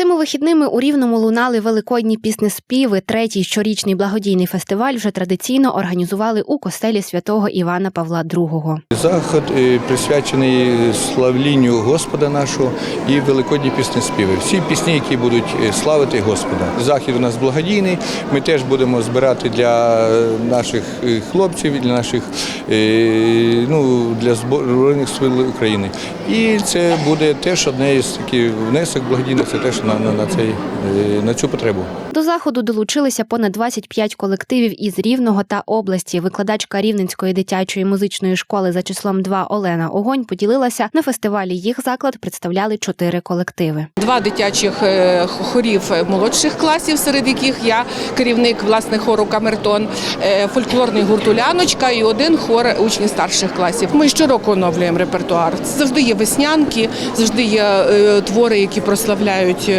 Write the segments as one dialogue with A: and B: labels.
A: Цими вихідними у Рівному лунали великодні піснеспіви. Третій щорічний благодійний фестиваль вже традиційно організували у костелі святого Івана Павла II.
B: Заход е, присвячений славлінню Господа нашого і великодні пісні співи. Всі пісні, які будуть е, славити Господа. Захід у нас благодійний. Ми теж будемо збирати для наших е, хлопців, для наших ну для збройних сил України. І це буде теж одне із таких внесок благодійних. Це теж на, на, на цей е, на цю потребу.
A: До заходу долучилися понад 25 колективів із Рівного та області. Викладачка Рівненської дитячої музичної школи за числом 2 Олена Огонь поділилася на фестивалі. Їх заклад представляли чотири колективи.
C: Два дитячих е, хорів молодших класів, серед яких я керівник власне хору Камертон, е, фольклорний гурт «Уляночка» і один хор учнів старших класів. Ми щороку оновлюємо репертуар. Завжди є веснянки, завжди є твори, які прославляють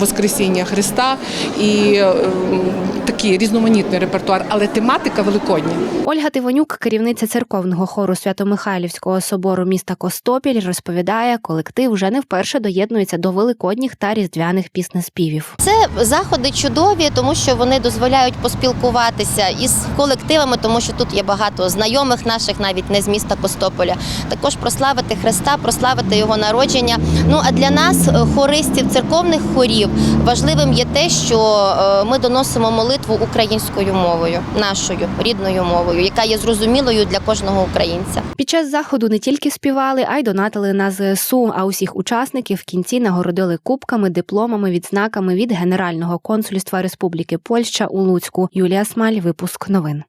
C: Воскресіння Христа і е, такий різноманітний репертуар, але тематика великодня.
A: Ольга Тивонюк, керівниця церковного хору Свято-Михайлівського собору міста Костопіль, розповідає, колектив вже не вперше доєднується до великодніх та різдвяних піснеспівів.
D: Це заходи чудові, тому що вони дозволяють поспілкуватися із колективами, тому що тут є багато знайомих наших, навіть не з міста Костополя. Також прославити Христа, прославити його народження. Ну а для нас, е, хористів церковних хорів, важливим є те, що е, ми доносимо молитву українською мовою, нашою рідною мовою, яка є зрозумілою для кожного українця.
A: Під час заходу не тільки співали, а й донатили на ЗСУ. А усіх учасників в кінці нагородили кубками, дипломами, відзнаками від Генерального консульства Республіки Польща у Луцьку. Юлія Смаль, випуск новин.